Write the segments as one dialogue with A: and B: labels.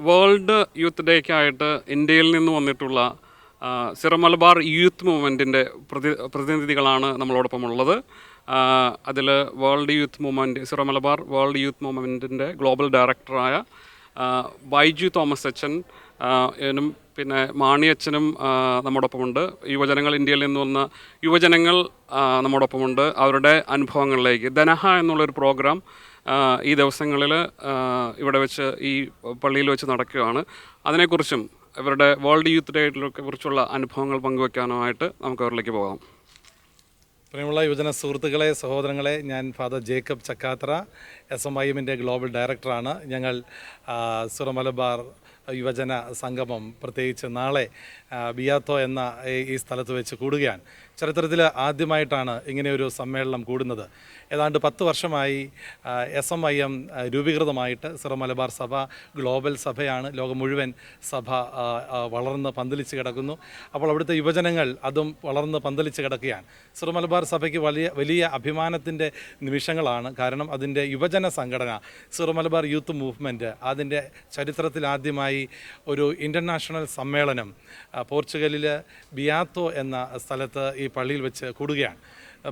A: World youth ഡേക്കായിട്ട് ഇന്ത്യയിൽ നിന്ന് വന്നിട്ടുള്ള സിറമലബാർ മലബാർ യൂത്ത് മൂവ്മെന്റിന്റെ പ്രതി പ്രതിനിധികളാണ് നമ്മളോടൊപ്പം ഉള്ളത് അതിൽ world youth movement Syro Malabar world youth മൂവ്മെന്റിന്റെ global ഡയറക്ടറായ ബൈജു തോമസ് അച്ഛൻ എനും പിന്നെ മാണിയച്ഛനും നമ്മോടൊപ്പമുണ്ട്. യുവജനങ്ങൾ ഇന്ത്യയിൽ നിന്ന് വന്ന യുവജനങ്ങൾ നമ്മോടൊപ്പമുണ്ട്. അവരുടെ അനുഭവങ്ങളിലേക്ക്. ധനഹ എന്നുള്ളൊരു പ്രോഗ്രാം ഈ ദിവസങ്ങളിൽ ഇവിടെ വെച്ച് ഈ പള്ളിയിൽ വെച്ച് നടക്കുകയാണ്. അതിനെക്കുറിച്ചും ഇവരുടെ വേൾഡ് യൂത്ത് ഡേയിലൊക്കെ കുറിച്ചുള്ള അനുഭവങ്ങൾ പങ്കുവെക്കാനുമായിട്ട് നമുക്ക് അവരിലേക്ക് പോകാം.
B: പ്രിയമുള്ള യുവജന സുഹൃത്തുക്കളെ സഹോദരങ്ങളെ ഞാൻ father Jacob Chakkathra S M I എമ്മിന്റെ ഗ്ലോബൽ ഡയറക്ടറാണ്. ഞങ്ങൾ ആ, സുറ മലബാർ യുവജന സംഗമം പ്രത്യേകിച്ച് നാളെ ബിയാത്തോ എന്ന ഈ സ്ഥലത്ത് വെച്ച് കൂടുകയാണ്. ചരിത്രത്തിൽ ആദ്യമായിട്ടാണ് ഇങ്ങനെയൊരു സമ്മേളനം കൂടുന്നത്. ഏതാണ്ട് പത്ത് വർഷമായി എസ് എം ഐ എം രൂപീകൃതമായിട്ട് സിറ മലബാർ സഭ ഗ്ലോബൽ സഭയാണ് ലോകം മുഴുവൻ സഭ വളർന്ന് പന്തലിച്ച് കിടക്കുന്നു. അപ്പോൾ അവിടുത്തെ യുവജനങ്ങൾ അതും വളർന്ന് പന്തലിച്ച് കിടക്കുകയാണ്. സിറ മലബാർ സഭയ്ക്ക് വലിയ വലിയ അഭിമാനത്തിന്റെ നിമിഷങ്ങളാണ്. കാരണം അതിന്റെ യുവജന സംഘടന സിറ മലബാർ യൂത്ത് മൂവ്മെന്റ് അതിന്റെ ചരിത്രത്തിൽ ആദ്യമായി ഒരു ഇന്റർനാഷണൽ സമ്മേളനം പോർച്ചുഗലിൽ ബിയാത്തോ എന്ന സ്ഥലത്ത് ഈ പള്ളിയിൽ വെച്ച് കൂടുകയാണ്.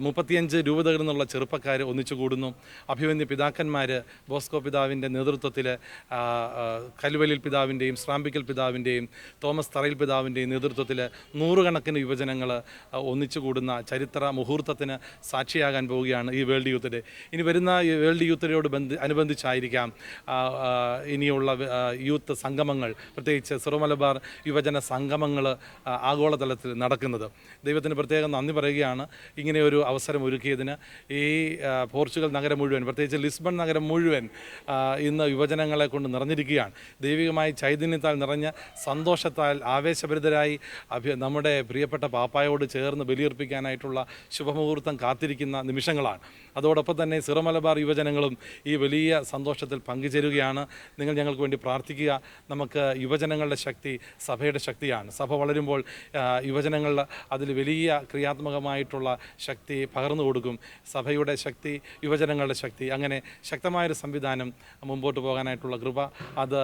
B: മുപ്പത്തിയഞ്ച് രൂപതകളിൽ നിന്നുള്ള ചെറുപ്പക്കാർ ഒന്നിച്ചു കൂടുന്നു. അഭിമന്യ പിതാക്കന്മാർ ബോസ്കോ പിതാവിന്റെ നേതൃത്വത്തിൽ കൽവലിൽ പിതാവിന്റെയും ശ്രാമ്പിക്കൽ പിതാവിന്റെയും തോമസ് തറയിൽ പിതാവിന്റെയും നേതൃത്വത്തിൽ നൂറുകണക്കിന് യുവജനങ്ങൾ ഒന്നിച്ചു കൂടുന്ന ചരിത്ര മുഹൂർത്തത്തിന് സാക്ഷിയാകാൻ പോവുകയാണ് ഈ വേൾഡ് യൂത്ത് ഡേ ഇനി വരുന്ന ഈ വേൾഡ് യൂത്ത് ഡേയോട് ബന്ധ അനുബന്ധിച്ചായിരിക്കാം ഇനിയുള്ള യൂത്ത് സംഗമങ്ങൾ പ്രത്യേകിച്ച് സിറോമലബാർ യുവജന സംഗമങ്ങൾ ആഗോളതലത്തിൽ നടക്കുന്നത്. ദൈവത്തിന് പ്രത്യേകം നന്ദി പറയുകയാണ്. ഇങ്ങനെ ഒരു അവസരം ഒരുക്കിയതിന് ഈ പോർച്ചുഗൽ നഗരം മുഴുവൻ പ്രത്യേകിച്ച് ലിസ്ബൺ നഗരം മുഴുവൻ ഇന്ന് യുവജനങ്ങളെ കൊണ്ട് നിറഞ്ഞിരിക്കുകയാണ്. ദൈവികമായി ചൈതന്യത്താൽ നിറഞ്ഞ സന്തോഷത്താൽ ആവേശഭരിതരായി അഭി നമ്മുടെ പ്രിയപ്പെട്ട പാപ്പായോട് ചേർന്ന് ബലിയർപ്പിക്കാനായിട്ടുള്ള ശുഭമുഹൂർത്തം കാത്തിരിക്കുന്ന നിമിഷങ്ങളാണ്. അതോടൊപ്പം തന്നെ സിറമലബാർ യുവജനങ്ങളും ഈ വലിയ സന്തോഷത്തിൽ പങ്കുചേരുകയാണ്. നിങ്ങൾ ഞങ്ങൾക്ക് വേണ്ടി പ്രാർത്ഥിക്കുക. നമുക്ക് യുവജനങ്ങളുടെ ശക്തി സഭയുടെ ശക്തിയാണ്. സഭ വളരുമ്പോൾ യുവജനങ്ങളുടെ അതിൽ വലിയ ക്രിയാത്മകമായിട്ടുള്ള ശക്തി പകർന്നു കൊടുക്കും. സഭയുടെ ശക്തി യുവജനങ്ങളുടെ ശക്തി. അങ്ങനെ ശക്തമായൊരു സംവിധാനം മുമ്പോട്ട് പോകാനായിട്ടുള്ള കൃപ അത്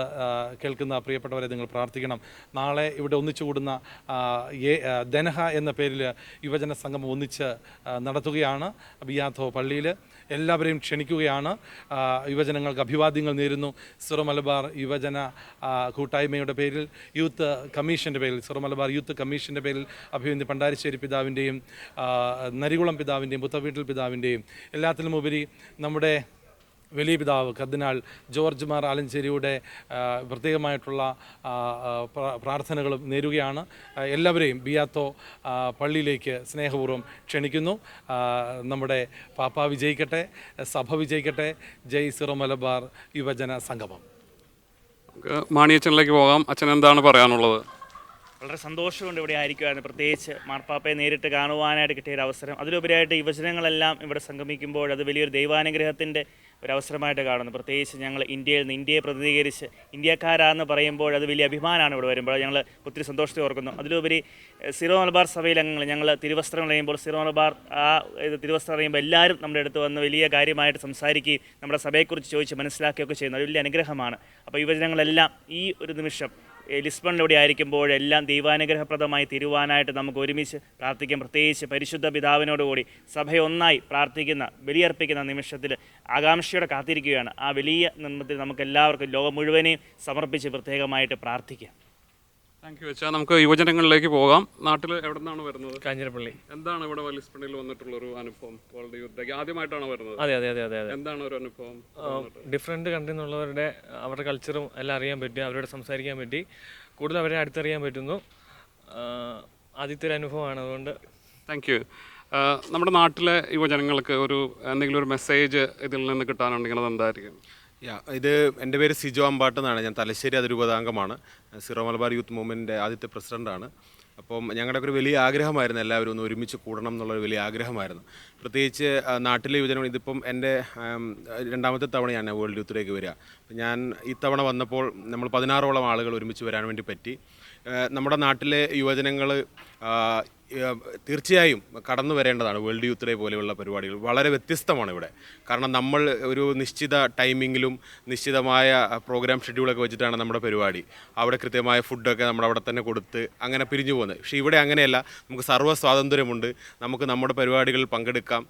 B: കേൾക്കുന്ന പ്രിയപ്പെട്ടവരെ നിങ്ങൾ പ്രാർത്ഥിക്കണം. നാളെ ഇവിടെ ഒന്നിച്ചു കൂടുന്ന ധനഹ ദനഹ എന്ന പേരിൽ യുവജന സംഗമം ഒന്നിച്ച് നടത്തുകയാണ്. ബിയാത്തോ പള്ളിയിൽ എല്ലാവരെയും ക്ഷണിക്കുകയാണ്. യുവജനങ്ങൾക്ക് അഭിവാദ്യങ്ങൾ നേരുന്നു. സിറോ മലബാർ യുവജന കൂട്ടായ്മയുടെ പേരിൽ യൂത്ത് കമ്മീഷന്റെ പേരിൽ സിറോ മലബാർ യൂത്ത് കമ്മീഷന്റെ പേരിൽ അഭിവന്ദി പണ്ടാരിശ്ശേരി പിതാവിന്റെയും ആ, നരികുളം പിതാവിന്റെയും പുത്തവീട്ടിൽ പിതാവിന്റെയും എല്ലാത്തിലും ഉപരി നമ്മുടെ വലിയ പിതാവ് കർദിനാൾ ജോർജ് മാർ ആലഞ്ചേരിയുടെ പ്രത്യേകമായിട്ടുള്ള പ്രാർത്ഥനകളും നേരുകയാണ്. എല്ലാവരെയും ബിയാത്തോ പള്ളിയിലേക്ക് സ്നേഹപൂർവം ക്ഷണിക്കുന്നു. നമ്മുടെ പാപ്പ വിജയിക്കട്ടെ സഭ വിജയിക്കട്ടെ. ജയ് സിറോ മലബാർ യുവജന സംഗമം.
A: മാണിയച്ചനിലേക്ക് പോകാം. അച്ഛൻ എന്താണ് പറയാനുള്ളത്?
C: വളരെ സന്തോഷമുണ്ട് ഇവിടെ ആയിരിക്കുമായിരുന്നു പ്രത്യേകിച്ച് മാർപ്പാപ്പയെ നേരിട്ട് കാണുവാനായിട്ട് കിട്ടിയ ഒരു അവസരം. അതിലുപരിയായിട്ട് യുവജനങ്ങളെല്ലാം ഇവിടെ സംഗമിക്കുമ്പോൾ അത് വലിയൊരു ദൈവാനുഗ്രഹത്തിന്റെ ഒരു അവസരമായിട്ട് കാണുന്നു. പ്രത്യേകിച്ച് ഞങ്ങൾ ഇന്ത്യയിൽ നിന്ന് ഇന്ത്യയെ പ്രതിനിധീകരിച്ച് ഇന്ത്യക്കാരാന്ന് പറയുമ്പോൾ അത് വലിയ അഭിമാനമാണ് ഇവിടെ വരുമ്പോൾ. ഞങ്ങൾ ഒത്തിരി സന്തോഷത്തെ ഓർക്കുന്നു. അതിലുപരി സിറോ മലബാർ സഭയിൽ അംഗങ്ങൾ ഞങ്ങൾ തിരുവസ്ത്രം അറിയുമ്പോൾ സിറോ മലബാർ ആ ഇത് തിരുവസ്ത്രം അറിയുമ്പോൾ എല്ലാവരും നമ്മുടെ അടുത്ത് വന്ന് വലിയ കാര്യമായിട്ട് സംസാരിക്കുകയും നമ്മുടെ സഭയെക്കുറിച്ച് ചോദിച്ച് മനസ്സിലാക്കുകയൊക്കെ ചെയ്യുന്നു. ഒരു വലിയ അനുഗ്രഹമാണ്. അപ്പോൾ യുവജനങ്ങളെല്ലാം ഈ ഒരു നിമിഷം ലിസ്ബണിലൂടെ ആയിരിക്കുമ്പോഴെല്ലാം ദൈവാനുഗ്രഹപ്രദമായി തീരുവാനായിട്ട് നമുക്ക് ഒരുമിച്ച് പ്രാർത്ഥിക്കാം. പ്രത്യേകിച്ച് പരിശുദ്ധ പിതാവിനോടുകൂടി സഭയൊന്നായി പ്രാർത്ഥിക്കുന്ന ബലിയർപ്പിക്കുന്ന നിമിഷത്തിൽ ആകാംക്ഷയോടെ കാത്തിരിക്കുകയാണ്. ആ വലിയ നിർമ്മത്തിൽ നമുക്ക് എല്ലാവർക്കും ലോകം മുഴുവനെയും സമർപ്പിച്ച് പ്രത്യേകമായിട്ട് പ്രാർത്ഥിക്കാം.
A: താങ്ക് യു അച്ഛാ. നമുക്ക് യുവജനങ്ങളിലേക്ക് പോകാം. നാട്ടിൽ എവിടെ നിന്നാണ് വരുന്നത്?
D: കാഞ്ഞിരപ്പള്ളി.
A: എന്താണ് ഇവിടെ വലിസ്പണിയിൽ വന്നിട്ടുള്ള ഒരു അനുഭവം? വേൾഡ് യൂത്ത് ഡേക്ക് ആദ്യമായിട്ടാണ് വരുന്നത്?
D: അതെ അതെ അതെ അതെ അതെ.
A: എന്താണ് ഒരു അനുഭവം?
D: ഡിഫറെന്റ് കൺട്രി എന്നുള്ളവരുടെ അവരുടെ കൾച്ചറും എല്ലാം അറിയാൻ പറ്റി അവരോട് സംസാരിക്കാൻ പറ്റി. കൂടുതൽ അവരെ അടുത്തറിയാൻ പറ്റുന്നു. ആദ്യത്തെ ഒരു അനുഭവമാണ് അതുകൊണ്ട്.
A: താങ്ക് യു നമ്മുടെ നാട്ടിലെ യുവജനങ്ങൾക്ക് ഒരു എന്തെങ്കിലും ഒരു മെസ്സേജ് ഇതിൽ നിന്ന് കിട്ടാനുണ്ടെങ്കിൽ അത് എന്തായിരിക്കും
E: യാ ഇത് എന്റെ പേര് സിജോ അമ്പാട്ട് എന്നാണ്. ഞാൻ തലശ്ശേരി അതിരൂപതാംഗമാണ്. സിറോ മലബാർ യൂത്ത് മൂവ്മെന്റിന്റെ ആദ്യത്തെ പ്രസിഡന്റാണ് അപ്പം ഞങ്ങളുടെ ഒരു വലിയ ആഗ്രഹമായിരുന്നു. എല്ലാവരും ഒന്ന് ഒരുമിച്ച് കൂടണം എന്നുള്ളൊരു വലിയ ആഗ്രഹമായിരുന്നു. പ്രത്യേകിച്ച് നാട്ടിലെ യുവജനം ഇതിപ്പം എന്റെ രണ്ടാമത്തെ തവണയാണ് വേൾഡ് യൂത്തിലേക്ക് വരിക. ഞാൻ ഇത്തവണ വന്നപ്പോൾ നമ്മൾ പതിനാറോളം ആളുകൾ ഒരുമിച്ച് വരാൻ വേണ്ടി പറ്റി. നമ്മുടെ നാട്ടിലെ യുവജനങ്ങൾ തീർച്ചയായും കടന്നു വരേണ്ടതാണ് വേൾഡ് യൂത്ത് ഡേ പോലെയുള്ള പരിപാടികൾ. വളരെ വ്യത്യസ്തമാണ് ഇവിടെ കാരണം നമ്മൾ ഒരു നിശ്ചിത ടൈമിങ്ങിലും നിശ്ചിതമായ പ്രോഗ്രാം ഷെഡ്യൂളൊക്കെ വെച്ചിട്ടാണ് നമ്മുടെ പരിപാടി. അവിടെ കൃത്യമായ ഫുഡൊക്കെ നമ്മൾ അവിടെ തന്നെ കൊടുത്ത് അങ്ങനെ പിരിഞ്ഞു പോകുന്നത്. പക്ഷേ ഇവിടെ അങ്ങനെയല്ല. നമുക്ക് സർവ സ്വാതന്ത്ര്യമുണ്ട് നമുക്ക് നമ്മുടെ പരിപാടികളിൽ പങ്കെടുക്കാം.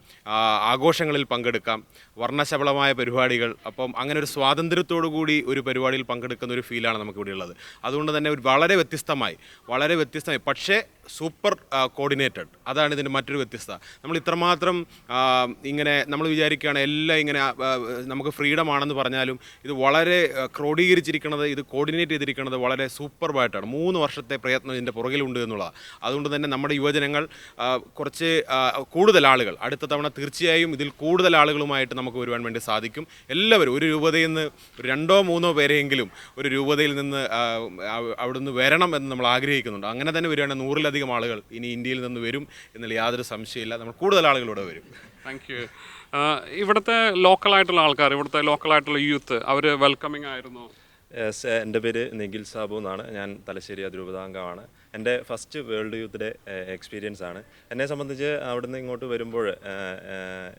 E: ആഘോഷങ്ങളിൽ പങ്കെടുക്കാം. വർണശബളമായ പരിപാടികൾ. അപ്പം അങ്ങനെ ഒരു സ്വാതന്ത്ര്യത്തോടു കൂടി ഒരു പരിപാടിയിൽ പങ്കെടുക്കുന്ന ഒരു ഫീലാണ് നമുക്ക് ഇവിടെ ഉള്ളത് അതുകൊണ്ട് തന്നെ വളരെ വ്യത്യസ്തമായി വളരെ വ്യത്യസ്തമായി. പക്ഷേ സൂപ്പർ കോർഡിനേറ്റഡ് അതാണ് ഇതിന്റെ മറ്റൊരു വ്യത്യസ്തത. നമ്മൾ ഇത്രമാത്രം ഇങ്ങനെ നമ്മൾ വിചാരിക്കുകയാണ് എല്ലാം ഇങ്ങനെ നമുക്ക് ഫ്രീഡം ആണെന്ന് പറഞ്ഞാലും ഇത് വളരെ ക്രോഡീകരിച്ചിരിക്കുന്നത് ഇത് കോർഡിനേറ്റ് ചെയ്തിരിക്കുന്നത് വളരെ സൂപ്പർബായിട്ടാണ് മൂന്ന് വർഷത്തെ പ്രയത്നം ഇതിന്റെ പുറകിലുണ്ട് എന്നുള്ളതാണ്. അതുകൊണ്ട് തന്നെ നമ്മുടെ യുവജനങ്ങൾ കുറച്ച് കൂടുതൽ ആളുകൾ അടുത്ത തവണ തീർച്ചയായും ഇതിൽ കൂടുതൽ ആളുകളുമായിട്ട് നമുക്ക് വരുവാൻ വേണ്ടി സാധിക്കും. എല്ലാവരും ഒരു രൂപതയിൽ നിന്ന് രണ്ടോ മൂന്നോ പേരെയെങ്കിലും ഒരു രൂപതയിൽ നിന്ന് അവിടുന്ന് വരണം എന്ന് നമ്മൾ ആഗ്രഹിക്കുന്നുണ്ട്. അങ്ങനെ തന്നെ വരികയാണെങ്കിൽ നൂറിലധികം ആളുകൾ ഇനി ഇന്ത്യയിൽ നിന്ന് വരും എന്നുള്ള യാതൊരു സംശയമില്ല നമ്മൾ കൂടുതൽ ആളുകളിവിടെ വരും.
A: താങ്ക് യു ഇവിടുത്തെ ലോക്കലായിട്ടുള്ള ആൾക്കാർ ഇവിടുത്തെ ലോക്കലായിട്ടുള്ള യൂത്ത് അവർ വെൽക്കമിങ് ആയിരുന്നു?
F: എന്റെ പേര് നിഖിൽ സാബു എന്നാണ്. ഞാൻ തലശ്ശേരി അതിരൂപതാംഗമാണ്. എന്റെ first world youth day experience ആണ്. എന്നെ സംബന്ധിച്ച് അവിടുന്ന് ഇങ്ങോട്ട് വരുമ്പോൾ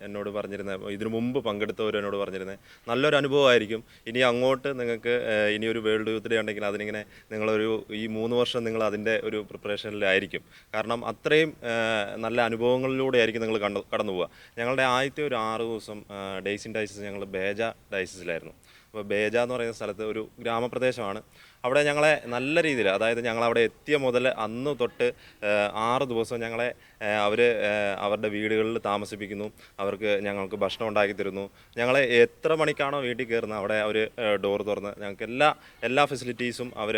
F: എന്നോട് പറഞ്ഞിരുന്ന ഇതിനു മുമ്പ് പങ്കെടുത്തവർ എന്നോട് പറഞ്ഞിരുന്നത് നല്ലൊരു അനുഭവമായിരിക്കും. ഇനി അങ്ങോട്ട് നിങ്ങൾക്ക് ഇനി ഒരു വേൾഡ് യൂത്ത് ഡേ ഉണ്ടെങ്കിൽ അതിനിങ്ങനെ നിങ്ങളൊരു ഈ മൂന്ന് വർഷം നിങ്ങൾ അതിന്റെ ഒരു പ്രിപ്പറേഷനിലായിരിക്കും കാരണം അത്രയും നല്ല അനുഭവങ്ങളിലൂടെ ആയിരിക്കും നിങ്ങൾ കണ്ടു കടന്നു പോവുക. ഞങ്ങളുടെ ആദ്യത്തെ ഒരു ആറ് ദിവസം ഡേയ്സ് ഇൻ ഡൈസസ് ഞങ്ങൾ ബേജ ഡൈസസിലായിരുന്നു. അപ്പോൾ ബേജ എന്ന് പറയുന്ന സ്ഥലത്ത് ഒരു ഗ്രാമപ്രദേശമാണ്. അവിടെ ഞങ്ങളെ നല്ല രീതിയിൽ അതായത് ഞങ്ങൾ അവിടെ എത്തിയ മുതൽ അന്ന് തൊട്ട് ആറ് ദിവസം ഞങ്ങളെ അവർ അവരുടെ വീടുകളിൽ താമസിപ്പിക്കുന്നു. അവർക്ക് ഞങ്ങൾക്ക് ഭക്ഷണം ഉണ്ടാക്കി തരുന്നു. ഞങ്ങളെ എത്ര മണിക്കാണോ വീട്ടിൽ കയറുന്നത് അവിടെ അവർ ഡോർ തുറന്ന് ഞങ്ങൾക്ക് എല്ലാ എല്ലാ ഫെസിലിറ്റീസും അവർ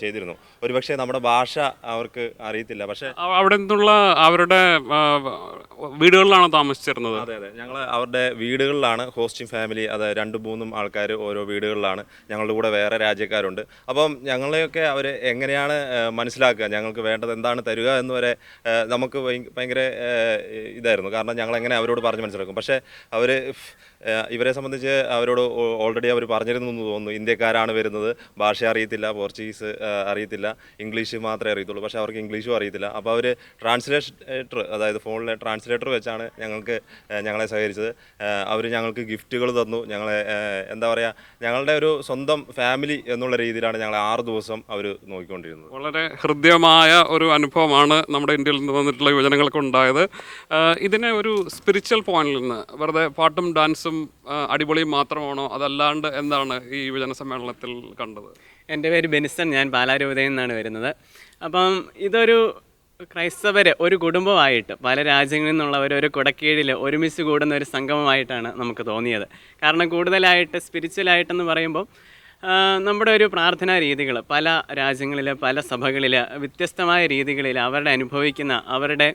F: ചെയ്തിരുന്നു. ഒരുപക്ഷെ നമ്മുടെ ഭാഷ അവർക്ക് അറിയത്തില്ല. പക്ഷേ
A: അവിടെ നിന്നുള്ള അവരുടെ വീടുകളിലാണോ വീടുകളിലാണ് താമസിച്ചിരുന്നത്?
F: അതെ അതെ. ഞങ്ങൾ അവരുടെ വീടുകളിലാണ് ഹോസ്റ്റിംഗ് ഫാമിലി അത് രണ്ടും മൂന്നും ആൾക്കാർ ഓരോ വീടുകളിലാണ്. ഞങ്ങളുടെ കൂടെ വേറെ രാജ്യക്കാരുണ്ട്. അപ്പം ഞങ്ങളെയൊക്കെ അവർ എങ്ങനെയാണ് മനസ്സിലാക്കുക? ഞങ്ങൾക്ക് വേണ്ടത് എന്താണ് തരിക എന്ന് വരെ നമുക്ക് ഭയ- ഭയങ്കര ഇതായിരുന്നു. കാരണം ഞങ്ങൾ എങ്ങനെ അവരോട് പറഞ്ഞ് മനസ്സിലാക്കും. പക്ഷേ അവർ ഇവരെ സംബന്ധിച്ച് അവരോട് ഓൾറെഡി അവർ പറഞ്ഞിരുന്നു എന്ന് തോന്നുന്നു. ഇന്ത്യക്കാരാണ് വരുന്നത്. ഭാഷ അറിയത്തില്ല പോർച്ചുഗീസ് അറിയത്തില്ല ഇംഗ്ലീഷ് മാത്രമേ അറിയത്തുള്ളൂ. പക്ഷേ അവർക്ക് ഇംഗ്ലീഷും അറിയത്തില്ല. അപ്പോൾ അവർ ട്രാൻസ്ലേറ്റർ അതായത് ഫോണിലെ ട്രാൻസ്ലേറ്റർ വെച്ചാണ് ഞങ്ങൾക്ക് ഞങ്ങളെ സഹകരിച്ചത്. അവർ ഞങ്ങൾക്ക് ഗിഫ്റ്റുകൾ തന്നു. ഞങ്ങളെ എന്താ പറയുക ഞങ്ങളുടെ ഒരു സ്വന്തം ഫാമിലി എന്നുള്ള രീതിയിലാണ് ഞങ്ങളെ ആറ് ദിവസം അവർ നോക്കിക്കൊണ്ടിരുന്നത്.
A: വളരെ ഹൃദ്യമായ ഒരു അനുഭവമാണ് നമ്മുടെ ഇന്ത്യയിൽ നിന്ന് വന്നിട്ടുള്ള യുവജനങ്ങൾക്ക് ഉണ്ടായത് ഇതിനെ ഒരു സ്പിരിച്വൽ പോയിന്റിൽ നിന്ന് വെറുതെ പാട്ടും ഡാൻസും ആ, അടിപൊളിയും മാത്രമാണോ? അതല്ലാണ്ട് എന്താണ് ഈ യുവജന സമ്മേളനത്തിൽ കണ്ടത്?
G: എന്റെ പേര് ബെനിസൺ ഞാൻ പാലാരൂപതയിൽ നിന്നാണ് വരുന്നത്. അപ്പം ഇതൊരു ക്രൈസ്തവർ ഒരു കുടുംബമായിട്ട് പല രാജ്യങ്ങളിൽ നിന്നുള്ളവർ ഒരു കുടക്കീഴിൽ ഒരുമിച്ച് കൂടുന്ന ഒരു സംഗമമായിട്ടാണ് നമുക്ക് തോന്നിയത്. കാരണം കൂടുതലായിട്ട് സ്പിരിച്വലായിട്ടെന്ന് പറയുമ്പോൾ നമ്മുടെ ഒരു പ്രാർത്ഥനാ രീതികൾ പല രാജ്യങ്ങളിൽ പല സഭകളിൽ വ്യത്യസ്തമായ രീതികളിൽ അവരുടെ അനുഭവിക്കുന്ന അവരുടെ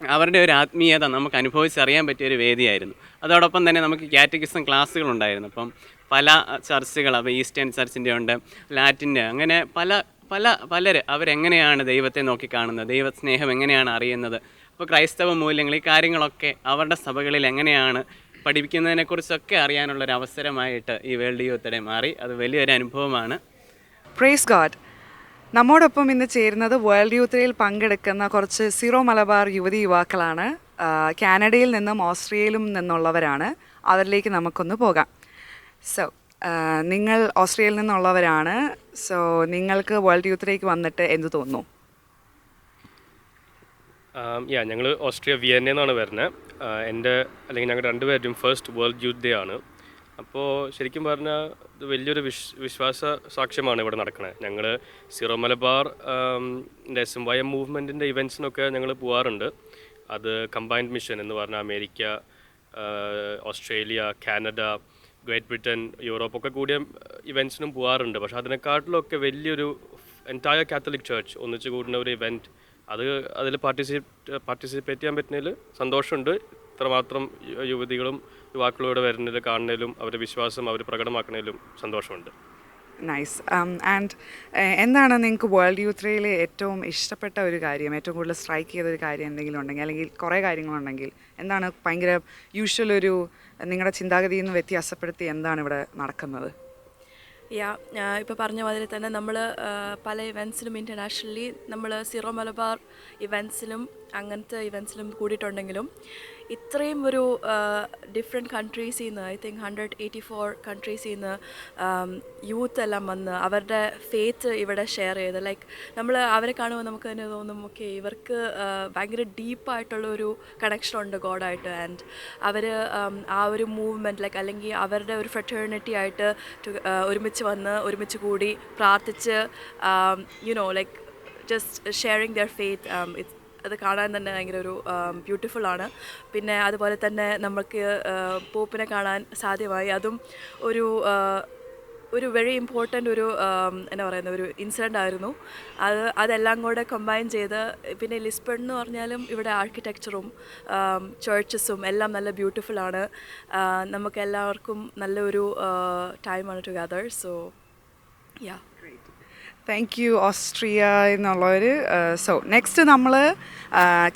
G: അവരുടെ ഒരു ആത്മീയത നമുക്ക് അനുഭവിച്ചറിയാൻ പറ്റിയ ഒരു വേദിയായിരുന്നു. അതോടൊപ്പം തന്നെ നമുക്ക് കാറ്റഗിസം ക്ലാസ്സുകളുണ്ടായിരുന്നു. അപ്പം പല ചർച്ചുകൾ അപ്പോൾ ഈസ്റ്റേൺ ചർച്ചിന്റെ ഉണ്ട് ലാറ്റിന്റെ അങ്ങനെ പല പല പലർ അവരെങ്ങനെയാണ് ദൈവത്തെ നോക്കി കാണുന്നത് ദൈവസ്നേഹം എങ്ങനെയാണ് അറിയുന്നത് അപ്പോൾ ക്രൈസ്തവ മൂല്യങ്ങൾ ഈ കാര്യങ്ങളൊക്കെ അവരുടെ സഭകളിൽ എങ്ങനെയാണ് പഠിപ്പിക്കുന്നതിനെക്കുറിച്ചൊക്കെ അറിയാനുള്ളൊരു അവസരമായിട്ട് ഈ വേൾഡ് യൂത്ത് മാറി. അത് വലിയൊരു അനുഭവമാണ്.
H: പ്രേസ് ഗാഡ് നമ്മോടൊപ്പം ഇന്ന് ചേരുന്നത് വേൾഡ് യൂത്ത് ഡേയിൽ പങ്കെടുക്കുന്ന കുറച്ച് സീറോ മലബാർ യുവതി യുവാക്കളാണ്. കാനഡയിൽ നിന്നും ഓസ്ട്രിയയിലും നിന്നുള്ളവരാണ്. അവരിലേക്ക് നമുക്കൊന്ന് പോകാം. സോ നിങ്ങൾ ഓസ്ട്രിയയിൽ നിന്നുള്ളവരാണ്. സോ നിങ്ങൾക്ക് വേൾഡ് യൂത്ത് ഡേക്ക് വന്നിട്ട് എന്ത് തോന്നുന്നു?
I: യാ ഞങ്ങൾ ഓസ്ട്രിയ വിയന്നയിൽ നിന്നാണ് വരുന്നത് എന്റെ അല്ലെങ്കിൽ ഞങ്ങൾ രണ്ടുപേരും ഫസ്റ്റ് വേൾഡ് യൂത്ത് ഡേ ആണ്. അപ്പോൾ ശരിക്കും പറഞ്ഞാൽ ഇത് വലിയൊരു വിശ് വിശ്വാസ സാക്ഷ്യമാണ് ഇവിടെ നടക്കുന്നത് ഞങ്ങൾ Syro Malabar S M Y M മൂവ്മെന്റിന്റെ ഇവന്റ്സിനൊക്കെ ഞങ്ങൾ പോകാറുണ്ട് അത് കമ്പൈൻഡ് മിഷൻ എന്ന് പറഞ്ഞാൽ America Australia Canada Great Britain യൂറോപ്പൊക്കെ കൂടിയ ഇവന്റ്സിനും പോകാറുണ്ട് പക്ഷേ അതിനെക്കാട്ടിലൊക്കെ വലിയൊരു എന്റയർ കാത്തലിക് ചർച്ച് ഒന്നിച്ചു കൂടുന്ന ഒരു ഇവന്റ് അത് അതിൽ പാർട്ടിസിപ്പേറ്റ് പാർട്ടിസിപ്പേറ്റ് ചെയ്യാൻ പറ്റുന്നതിൽ സന്തോഷമുണ്ട്. ഇത്രമാത്രം യുവതികളും യുവാക്കളും ഇവിടെ വരുന്നതിൽ കാണുന്നതിലും അവരുടെ വിശ്വാസം അവർ പ്രകടമാക്കുന്നതിലും സന്തോഷമുണ്ട്.
H: നൈസ് ആൻഡ് എന്താണ് നിങ്ങൾക്ക് വേൾഡ് യൂത്ത് ഡേയിൽ ഏറ്റവും ഇഷ്ടപ്പെട്ട ഒരു കാര്യം? ഏറ്റവും കൂടുതൽ സ്ട്രൈക്ക് ചെയ്ത ഒരു കാര്യം എന്തെങ്കിലും ഉണ്ടെങ്കിൽ അല്ലെങ്കിൽ കുറേ കാര്യങ്ങളുണ്ടെങ്കിൽ എന്താണ് ഭയങ്കര യൂഷ്വൽ ഒരു നിങ്ങളുടെ ചിന്താഗതിയിൽ നിന്ന് വ്യത്യാസപ്പെടുത്തി എന്താണ് ഇവിടെ നടക്കുന്നത്?
J: യാ ഇപ്പോൾ പറഞ്ഞ മാതിരി തന്നെ നമ്മൾ പല ഇവൻസിലും ഇന്റർനാഷണലി നമ്മൾ സീറോ മലബാർ ഇവൻസിലും അങ്ങനത്തെ ഇവൻസിലും കൂടിയിട്ടുണ്ടെങ്കിലും ഇത്രയും ഒരു ഡിഫറെന്റ് കൺട്രീസിൽ നിന്ന് I think hundred eighty four കൺട്രീസിൽ നിന്ന് യൂത്ത് എല്ലാം വന്ന് അവരുടെ ഫേത്ത് ഇവിടെ ഷെയർ ചെയ്ത്. ലൈക്ക് നമ്മൾ അവരെ കാണുമ്പോൾ നമുക്ക് തന്നെ തോന്നും ഓക്കെ ഇവർക്ക് ഭയങ്കര ഡീപ്പായിട്ടുള്ള ഒരു കണക്ഷൻ ഉണ്ട് ഗോഡായിട്ട് ആൻഡ് അവർ ആ ഒരു മൂവ്മെന്റ് ലൈക്ക് അല്ലെങ്കിൽ അവരുടെ ഒരു ഫ്രറ്റേണിറ്റി ആയിട്ട് ഒരുമിച്ച് വന്ന് ഒരുമിച്ച് കൂടി പ്രാർത്ഥിച്ച് you know like just sharing their faith it's അത് കാണാൻ തന്നെ ഭയങ്കര ഒരു ബ്യൂട്ടിഫുൾ ആണ്. പിന്നെ അതുപോലെ തന്നെ നമുക്ക് പോപ്പിനെ കാണാൻ സാധ്യമായി. അതും ഒരു ഒരു വെരി ഇമ്പോർട്ടന്റ് ഒരു എന്താ പറയുന്ന ഒരു ഇൻസിഡന്റ് ആയിരുന്നു. അത് അതെല്ലാം കൂടെ കമ്പൈൻ ചെയ്ത് പിന്നെ ലിസ്ബൺ എന്ന് പറഞ്ഞാലും ഇവിടെ ആർക്കിടെക്ചറും ചേർച്ചസും എല്ലാം നല്ല ബ്യൂട്ടിഫുൾ ആണ്. നമുക്ക് എല്ലാവർക്കും നല്ലൊരു ടൈമാണ് together so yeah
H: thank you Austria എന്നുള്ളവർ so next നമ്മൾ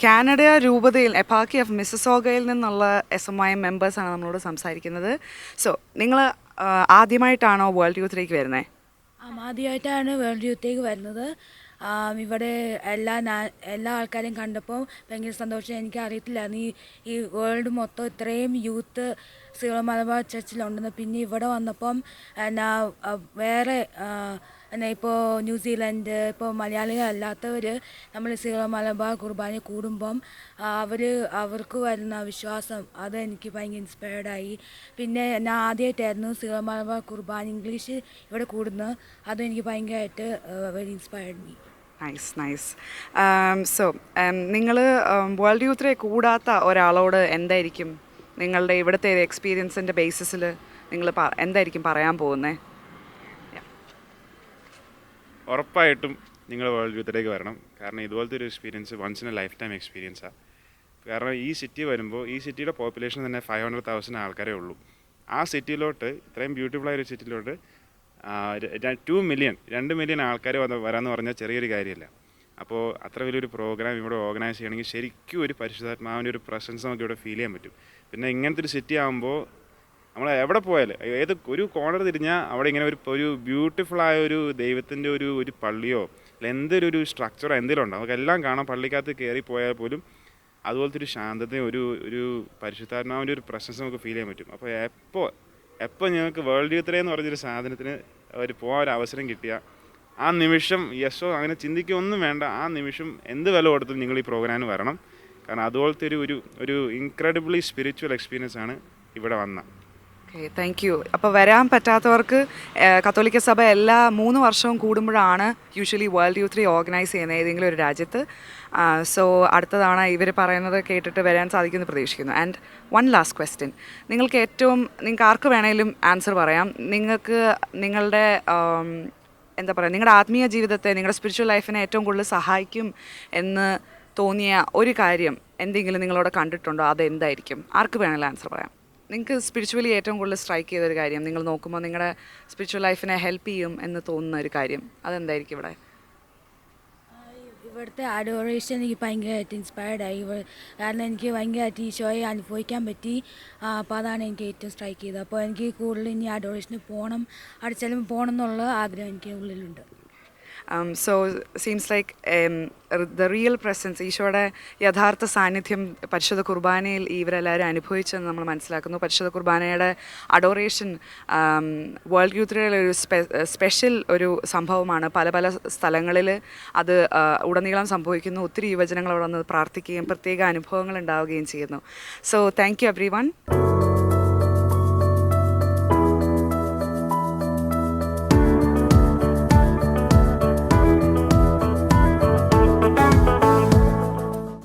H: കാനഡ രൂപതയിൽ എപ്പാക്കി ഓഫ് മിസസോഗയിൽ നിന്നുള്ള എസ് എം ഐ എം മെമ്പേഴ്സാണ് നമ്മളോട് സംസാരിക്കുന്നത്. സോ നിങ്ങൾ ആദ്യമായിട്ടാണോ വേൾഡ് യൂത്തിലേക്ക് വരുന്നത്
K: ആദ്യമായിട്ടാണ് വേൾഡ് യൂത്തിലേക്ക് വരുന്നത്. ഇവിടെ എല്ലാ എല്ലാ ആൾക്കാരെയും കണ്ടപ്പോൾ ഭയങ്കര സന്തോഷം. എനിക്ക് അറിയത്തില്ലായിരുന്നു ഈ ഈ വേൾഡ് മൊത്തം ഇത്രയും യൂത്ത് സീറോ മലബാർ ചർച്ചിലുണ്ടെന്ന് പിന്നെ ഇവിടെ വന്നപ്പം എന്നാ വേറെ ആ, എന്നാ ഇപ്പോൾ ന്യൂസിലൻഡ് ഇപ്പോൾ മലയാളികളല്ലാത്തവർ നമ്മൾ സീറോ മലബാർ കുർബാന കൂടുമ്പം അവർ അവർക്ക് വരുന്ന വിശ്വാസം അത് എനിക്ക് ഭയങ്കര ഇൻസ്പയർഡായി പിന്നെ ഞാൻ ആദ്യമായിട്ടായിരുന്നു സീറോ മലബാർ കുർബാന ഇംഗ്ലീഷ് ഇവിടെ കൂടുന്നത് അതും എനിക്ക് ഭയങ്കരമായിട്ട് very inspired me
H: nice nice so നിങ്ങൾ വേൾഡ് യൂത്തിലെ കൂടാത്ത ഒരാളോട് എന്തായിരിക്കും നിങ്ങളുടെ ഇവിടുത്തെ എക്സ്പീരിയൻസിന്റെ ബേസിസിൽ നിങ്ങൾ എന്തായിരിക്കും പറയാൻ പോകുന്നത്
L: ഉറപ്പായിട്ടും നിങ്ങൾ വേൾഡ് യൂത്തിലേക്ക് വരണം. കാരണം ഇതുപോലത്തെ ഒരു experience once in a lifetime എക്സ്പീരിയൻസാണ് കാരണം ഈ സിറ്റി വരുമ്പോൾ ഈ സിറ്റിയുടെ പോപ്പുലേഷൻ തന്നെ ഫൈവ് ഹൺഡ്രഡ് തൗസൻഡ് ആൾക്കാരേ ഉള്ളൂ. ആ സിറ്റിയിലോട്ട് ഇത്രയും ബ്യൂട്ടിഫുൾ ആയ ഒരു സിറ്റിയിലോട്ട് ടു മില്യൺ രണ്ട് മില്യൺ ആൾക്കാർ വന്ന് വരാമെന്ന് പറഞ്ഞാൽ ചെറിയൊരു കാര്യമല്ല. അപ്പോൾ അത്ര വലിയൊരു പ്രോഗ്രാം ഇവിടെ ഓർഗനൈസ് ചെയ്യണമെങ്കിൽ ശരിക്കും ഒരു പരിശുദ്ധാത്മാവിന്റെ ഒരു പ്രസൻസ് നമുക്ക് ഇവിടെ ഫീൽ ചെയ്യാൻ പറ്റും. പിന്നെ ഇങ്ങനത്തെ ഒരു സിറ്റി ആകുമ്പോൾ നമ്മൾ എവിടെ പോയാലും ഏത് ഒരു കോണർ തിരിഞ്ഞാൽ അവിടെ ഇങ്ങനെ ഒരു ഒരു ബ്യൂട്ടിഫുൾ ആയ ഒരു ദൈവത്തിന്റെ ഒരു ഒരു പള്ളിയോ അല്ല എന്തൊരു ഒരു സ്ട്രക്ചറോ എന്തെങ്കിലും ഉണ്ടോ? നമുക്കെല്ലാം കാണാം. പള്ളിക്കകത്ത് കയറി പോയാൽ പോലും അതുപോലത്തെ ഒരു ശാന്തതയും ഒരു ഒരു പരിശുദ്ധാത്മാവിന്റെ ഒരു പ്രസൻസ് നമുക്ക് ഫീൽ ചെയ്യാൻ പറ്റും. അപ്പോൾ എപ്പോൾ എപ്പോൾ ഞങ്ങൾക്ക് വേൾഡ് യൂത്രേ എന്ന് പറഞ്ഞൊരു സാധനത്തിന് ഒരു പോകാൻ ഒരു അവസരം കിട്ടിയ ആ നിമിഷം യെസോ അങ്ങനെ ചിന്തിക്കൊന്നും വേണ്ട. ആ നിമിഷം എന്ത് വില കൊടുത്തും നിങ്ങൾ ഈ പ്രോഗ്രാമിന് വരണം. കാരണം അതുപോലത്തെ ഒരു ഒരു ഒരു ഇൻക്രെഡിബിളി സ്പിരിച്വൽ എക്സ്പീരിയൻസ് ആണ് ഇവിടെ വന്ന
H: ഓക്കെ താങ്ക് യു അപ്പോൾ വരാൻ പറ്റാത്തവർക്ക് കത്തോലിക്ക സഭ എല്ലാ മൂന്ന് വർഷവും കൂടുമ്പോഴാണ് യൂഷ്വലി വേൾഡ് യൂത്ത് ഓർഗനൈസ് ചെയ്യുന്നത് ഏതെങ്കിലും ഒരു രാജ്യത്ത്. സോ അടുത്ത തവണ ഇവർ പറയുന്നത് കേട്ടിട്ട് വരാൻ സാധിക്കുമെന്ന് പ്രതീക്ഷിക്കുന്നു. ആൻഡ് വൺ ലാസ്റ്റ് ക്വസ്റ്റ്യൻ നിങ്ങൾക്ക് ഏറ്റവും നിങ്ങൾക്ക് ആർക്ക് വേണമെങ്കിലും ആൻസർ പറയാം. നിങ്ങൾക്ക് നിങ്ങളുടെ എന്താ പറയുക നിങ്ങളുടെ ആത്മീയ ജീവിതത്തെ നിങ്ങളുടെ സ്പിരിച്വൽ ലൈഫിനെ ഏറ്റവും കൂടുതൽ സഹായിക്കും എന്ന് തോന്നിയ ഒരു കാര്യം എന്തെങ്കിലും നിങ്ങളോട് കണ്ടിട്ടുണ്ടോ? അതെന്തായിരിക്കും? ആർക്ക് വേണമെങ്കിലും ആൻസർ പറയാം. നിങ്ങൾക്ക് സ്പിരിച്വലി ഏറ്റവും കൂടുതൽ സ്ട്രൈക്ക് ചെയ്ത ഒരു കാര്യം നിങ്ങൾ നോക്കുമ്പോൾ നിങ്ങളുടെ സ്പിരിച്വൽ ലൈഫിനെ ഹെൽപ്പ് ചെയ്യും എന്ന് തോന്നുന്ന ഒരു കാര്യം അതെന്തായിരിക്കും ഇവിടെ?
K: ഇവിടുത്തെ അഡോറേഷൻ എനിക്ക് ഭയങ്കരമായിട്ട് ഇൻസ്പയർഡ് ആയി. ഇവ- കാരണം എനിക്ക് ഭയങ്കരമായിട്ട് ഈശോയെ അനുഭവിക്കാൻ പറ്റി. അപ്പോൾ അതാണ് എനിക്ക് ഏറ്റവും സ്ട്രൈക്ക് ചെയ്തത്. അപ്പോൾ എനിക്ക് കൂടുതൽ ഇനി അഡോറേഷന് പോകണം അവിടെ ചെല്ലുമ്പോൾ പോകണം എന്നുള്ള ആഗ്രഹം എനിക്ക് ഉള്ളിലുണ്ട്.
H: So seems like the real presence ഈശോയുടെ യഥാർത്ഥ സാന്നിധ്യം പരിശുദ്ധ കുർബാനയിൽ ഇവരെല്ലാവരും അനുഭവിച്ചെന്ന് നമ്മൾ മനസ്സിലാക്കുന്നു. പരിശുദ്ധ കുർബാനയുടെ അഡോറേഷൻ വേൾഡ് യൂത്തിലെ ഒരു സ്പെ സ്പെഷ്യൽ ഒരു സംഭവമാണ്. പല പല സ്ഥലങ്ങളിൽ അത് ഉടനീളം സംഭവിക്കുന്നു. ഒത്തിരി യുവജനങ്ങൾ അവിടെ വന്ന് പ്രാർത്ഥിക്കുകയും പ്രത്യേക അനുഭവങ്ങൾ ഉണ്ടാവുകയും ചെയ്യുന്നു. So thank you everyone